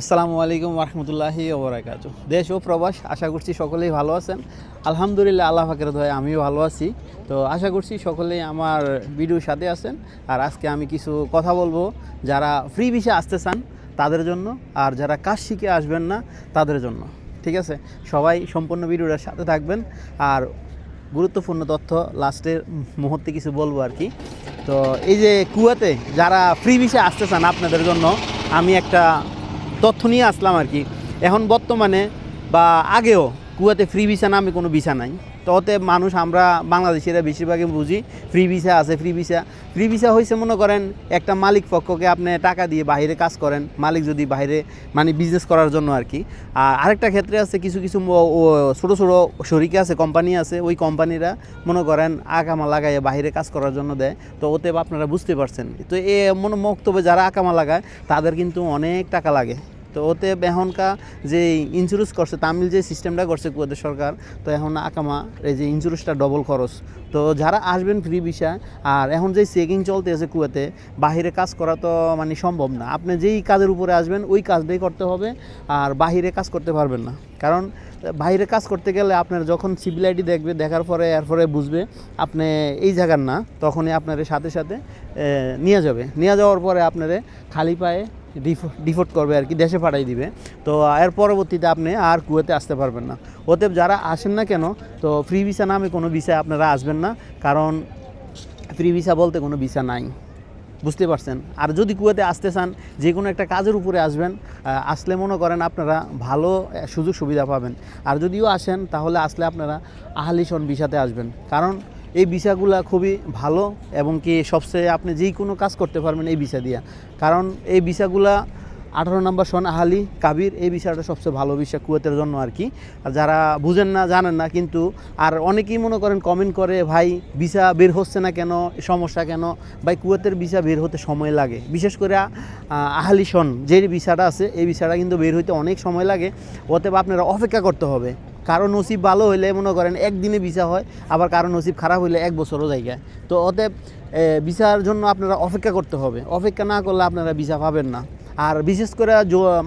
আসসালামু আলাইকুম রহমতুল্লাহি ওবরাকাতু। দেশ ও প্রবাস, আশা করছি সকলেই ভালো আছেন। আলহামদুলিল্লাহ, আল্লাহ ফাকের দয় আমিও ভালো আছি। তো আশা করছি সকলেই আমার ভিডিওর সাথে আছেন। আর আজকে আমি কিছু কথা বলব, যারা ফ্রি ভিসা আসতে চান তাদের জন্য, আর যারা কাজ শিখে আসবেন না তাদের জন্য। ঠিক আছে? সবাই সম্পূর্ণ ভিডিওটার সাথে থাকবেন। আর গুরুত্বপূর্ণ তথ্য লাস্টের মুহূর্তে কিছু বলব আর কি। তো এই যে কুয়াতে যারা ফ্রি ভিসা আসতে চান আপনাদের জন্য, আমি একটা তথ্য নিয়ে আসলাম আর কি। এখন বর্তমানে বা আগেও কুয়াতে ফ্রি ভিসা নামে কোনো ভিসা নাই। তো ওতে মানুষ আমরা বাংলাদেশিরা বেশিরভাগই বুঝি ফ্রি ভিসা আছে ফ্রি ভিসা ফ্রি ভিসা হয়েছে মনে করেন একটা মালিক পক্ষকে আপনি টাকা দিয়ে বাইরে কাজ করেন, মালিক যদি বাইরে মানে বিজনেস করার জন্য আর কি। আর আরেকটা ক্ষেত্রে আছে কিছু কিছু ছোটো ছোটো শরিকে আছে কোম্পানি আছে, ওই কোম্পানিরা মনে করেন আকামা লাগায় বাইরে কাজ করার জন্য দেয়। তো ওতে আপনারা বুঝতে পারছেন। তো এ মনে বক্তব্যে যারা আকামা লাগায় তাদের কিন্তু অনেক টাকা লাগে। তো ওতে এখনকার যে ইন্স্যুরেন্স করছে, তামিল যে সিস্টেমটা করছে কুয়াতে সরকার, তো এখন আকামা, এই যে ইন্স্যুরেন্সটা ডবল খরচ। তো যারা আসবেন ফ্রি ভিসা আর এখন যে চেকিং চলতে চলতেছে কুয়াতে, বাহিরে কাজ করা তো মানে সম্ভব না। আপনি যেই কাজের উপরে আসবেন, ওই কাজটাই করতে হবে, আর বাহিরে কাজ করতে পারবেন না। কারণ বাইরে কাজ করতে গেলে আপনার যখন সিভিল আইডি দেখবে, দেখার পরে, এরপরে বুঝবে, আপনি এই জায়গার না, তখনই আপনার সাথে সাথে নিয়ে যাবে। নিয়ে যাওয়ার পরে আপনারে খালি পায়ে ডিফোর্ট করবে আর কি, দেশে পাঠাই দিবে। তো এর পরবর্তীতে আপনি আর কুয়েতে আসতে পারবেন না। অতএব যারা আসেন না কেন, তো ফ্রি ভিসা নামে কোনো ভিসা আপনারা আসবেন না, কারণ ফ্রি ভিসা বলতে কোনো ভিসা নাই। বুঝতে পারছেন? আর যদি কুয়েতে আসতে চান, যে কোনো একটা কাজের উপরে আসবেন আসলে মনে করেন আপনারা ভালো, সুযোগ সুবিধা পাবেন। আর যদিও আসেন, তাহলে আসলে আপনারা আহালিশন ভিসাতে আসবেন। কারণ এই ভিসাগুলো খুবই ভালো এবং কি সবচেয়ে আপনি যেই কোনো কাজ করতে পারবেন এই ভিসা দিয়া। কারণ এই ভিসাগুলা আঠারো নম্বর সন আহালি, কাবির, এই বিষয়টা সবচেয়ে ভালো বিষয় কুয়েতের জন্য আর কি। আর যারা বুঝেন না, জানেন না, কিন্তু আর অনেকেই মনে করেন কমেন্ট করে, ভাই, ভিসা বের হচ্ছে না কেন? সমস্যা কেন? ভাই, কুয়েতের ভিসা বের হতে সময় লাগে। বিশেষ করে আহালি সন যে ভিসাটা আছে, এই ভিসাটা কিন্তু বের হইতে অনেক সময় লাগে। অতএব আপনারা অপেক্ষা করতে হবে। কারও নসিব ভালো হইলে মনে করেন একদিনে ভিসা হয়, আবার কারও নসিব খারাপ হইলে এক বছরও জায়গায় তো অতএব ভিসার জন্য আপনারা অপেক্ষা করতে হবে। অপেক্ষা না করলে আপনারা ভিসা পাবেন না। আর বিশেষ করে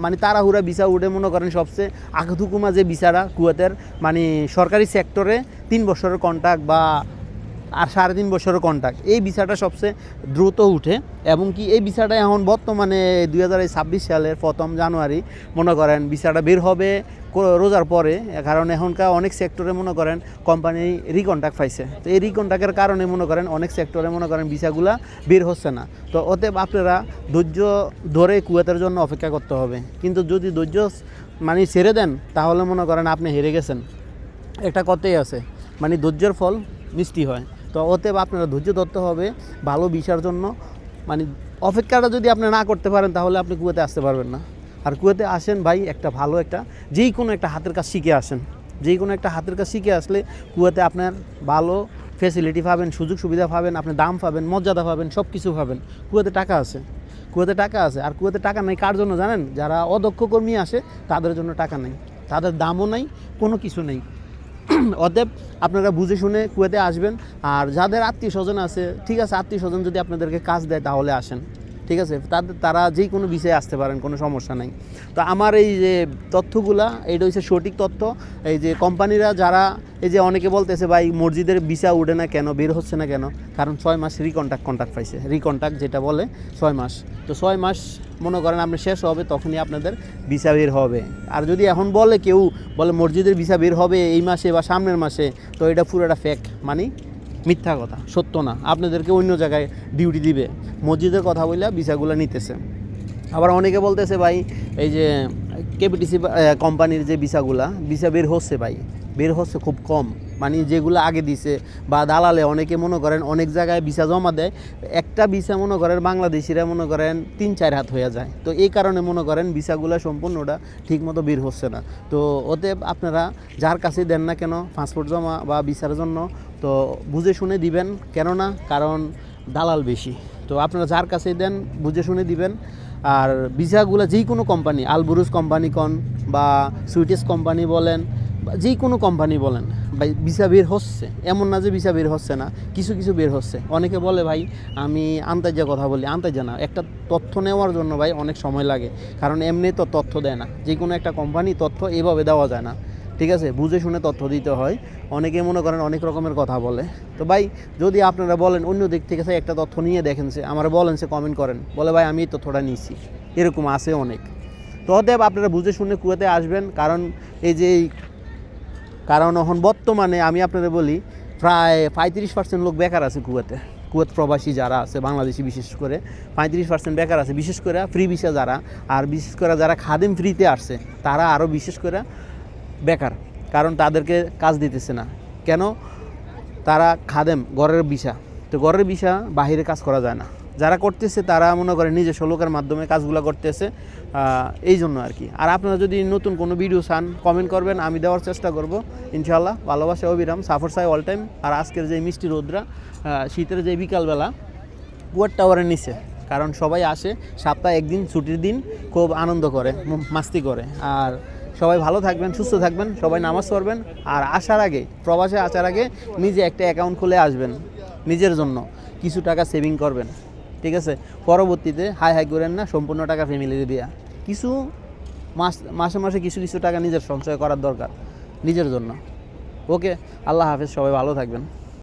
মানে তাড়াহুড়া ভিসা উঠে মনে করেন সবচেয়ে আগাথুকুমা যে ভিসাটা কুয়েতের মানে সরকারি সেক্টরে তিন বছরের কন্ট্রাক্ট বা আর সাড়ে তিন বছরের কন্ট্রাক্ট এই ভিসাটা সবচেয়ে দ্রুত উঠে এবং কি এই ভিসাটা এখন বর্তমানে দুই হাজার ছাব্বিশ সালের প্রথম জানুয়ারি, মনে করেন ভিসাটা বের হবে রোজার পরে কারণ এখনকার অনেক সেক্টরে মনে করেন কোম্পানি রিকন্ট্রাক্ট পাইছে। তো এই রিকন্ট্রাক্টের কারণে মনে করেন অনেক সেক্টরে মনে করেন ভিসাগুলা বের হচ্ছে না। তো অতএব আপনারা ধৈর্য ধরে কুয়েতের জন্য অপেক্ষা করতে হবে। কিন্তু যদি ধৈর্য মানে ছেড়ে দেন, তাহলে মনে করেন আপনি হেরে গেছেন। একটা কথাই আছে মানে ধৈর্যের ফল মিষ্টি হয়। তো অতএব আপনারা ধৈর্য ধরতে হবে, ভালো বিষয়ের জন্য। মানে অপেক্ষাটা যদি আপনি না করতে পারেন, তাহলে আপনি কুয়েতে আসতে পারবেন না। আর কুয়েতে আসেন ভাই, একটা ভালো একটা যেই কোনো একটা হাতের কাজ শিখে আসেন। যেই কোনো একটা হাতের কাজ শিখে আসলে কুয়েতে আপনার ভালো ফেসিলিটি পাবেন, সুযোগ সুবিধা পাবেন, আপনি দাম পাবেন, মর্যাদা পাবেন সব কিছু পাবেন। কুয়েতে টাকা আছে। কুয়েতে টাকা আছে। আর কুয়েতে টাকা নেই কার জন্য জানেন? যারা অদক্ষ কর্মী আসে, তাদের জন্য টাকা নেই। তাদের দামও নেই, কোনো কিছু নেই। অতএব আপনারা বুঝে শুনে কুয়েতে আসবেন। আর যাদের আত্মীয় স্বজন আছে, ঠিক আছে আত্মীয় স্বজন যদি আপনাদেরকে কাজ দেয় তাহলে আসেন। ঠিক আছে? তাদের তারা যে কোনো বিষয়ে আসতে পারেন, কোনো সমস্যা নাই। তো আমার এই যে তথ্যগুলা, এইটা হচ্ছে সঠিক তথ্য। এই যে কোম্পানিরা যারা, এই যে অনেকে বলতেছে, ভাই, মসজিদের ভিসা উঠে না কেন? বের হচ্ছে না কেন? কারণ ছয় মাস রিকন্ট্যাক্ট কন্ট্যাক্ট পাইছে। রিকন্ট্যাক্ট যেটা বলে, ছয় মাস। তো ছয় মাস মনে করেন আপনি শেষ হবে, তখনই আপনাদের ভিসা বের হবে। আর যদি এখন বলে কেউ, বলে মসজিদের ভিসা বের হবে এই মাসে বা সামনের মাসে, তো এটা পুরোটা ফেক মানে মিথ্যা কথা, সত্য না। আপনাদেরকে অন্য জায়গায় ডিউটি দিবে। মসজিদের কথা বললে ভিসাগুলো নিতেছে। আবার অনেকে বলতেছে, ভাই, এই যে কেপিটিসি কোম্পানির যে ভিসাগুলা ভিসা বের হচ্ছে ভাই। বের হচ্ছে খুব কম। মানে যেগুলো আগে দিছে বা দালালে অনেকে মনে করেন অনেক জায়গায় ভিসা জমা দেয়, একটা ভিসা মনে করেন বাংলাদেশিরা মনে করেন তিন, চার হাত হয়ে যায়। তো এই কারণে মনে করেন ভিসাগুলো সম্পূর্ণটা ঠিকমতো বের হচ্ছে না। তো অতএব আপনারা যার কাছে দেন না কেন পাসপোর্ট জমা বা ভিসার জন্য, তো বুঝে শুনে দিবেন। কেননা কারণ দালাল বেশি। তো আপনারা যার কাছে দেন, বুঝে শুনে দিবেন। আর ভিসাগুলো যেই কোনো কোম্পানি আলবুরুজ কোম্পানি কন বা সুইটিস কোম্পানি বলেন যেই কোনো কোম্পানি বলেন, ভাই, ভিসা বের হচ্ছে। এমন না যে ভিসা বের হচ্ছে না, কিছু কিছু বের হচ্ছে। অনেকে বলে, ভাই, আমি আন্তাজা কথা বলি। আন্তাজা না, একটা তথ্য নেওয়ার জন্য, ভাই, অনেক সময় লাগে। কারণ এমনি তো তথ্য দেয় না। যে কোনো একটা কোম্পানি তথ্য এভাবে দেওয়া যায় না। ঠিক আছে? বুঝে শুনে তথ্য দিতে হয়। অনেকে মনে করেন অনেক রকমের কথা বলে। তো, ভাই, যদি আপনারা বলেন, অন্য দিক থেকে সে একটা তথ্য নিয়ে দেখেন সে আমার বলেন সে কমেন্ট করেন। বলে, ভাই, আমি এই তথ্যটা নিয়েছি। এরকম আছে অনেক। তো, অতএব আপনারা বুঝে শুনে কুয়েতে আসবেন। কারণ এই যে কারণ এখন বর্তমানে আমি আপনাদের বলি, প্রায় পঁয়ত্রিশ পার্সেন্ট লোক বেকার আছে কুয়েতে। কুয়েত প্রবাসী যারা আছে, বাংলাদেশি বিশেষ করে, পঁয়ত্রিশ পার্সেন্ট বেকার আছে। বিশেষ করে ফ্রি ভিসা যারা, আর বিশেষ করে যারা খাদিম ফ্রিতে আসছে তারা আরও বিশেষ করে বেকার, কারণ তাদেরকে কাজ দিতেছে না। কেন? তারা খাদেম, ঘরের বিষা তো ঘরের বিষা বাহিরে কাজ করা যায় না। যারা করতেছে, তারা মনে করে নিজস্ব লোকের মাধ্যমে কাজগুলো করতেছে এই জন্য আর কি আর আপনারা যদি নতুন কোনো ভিডিও চান কমেন্ট করবেন, আমি দেওয়ার চেষ্টা করব ইনশাল্লাহ ভালোবাসা, অবিরাম, সাফর সাই অল টাইম আর আজকের যে মিষ্টি রোদ্রা শীতের যে বিকালবেলা, কুয়ার টাওয়ারের নিচে, কারণ সবাই আসে, সপ্তাহে একদিন ছুটির দিন, খুব আনন্দ করে মাস্তি করে। আর সবাই ভালো থাকবেন, সুস্থ থাকবেন, সবাই নামাজ পড়বেন। আর আসার আগে, প্রবাসে আসার আগে, নিজে একটা অ্যাকাউন্ট খুলে আসবেন, নিজের জন্য। কিছু টাকা সেভিং করবেন। ঠিক আছে? পরবর্তীতে হাই হাই করেন না, সম্পূর্ণ টাকা ফ্যামিলির দেওয়া কিছু মাস মাসে মাসে কিছু কিছু টাকা নিজের সঞ্চয় করার দরকার, নিজের জন্য। ওকে আল্লাহ হাফেজ, সবাই ভালো থাকবেন।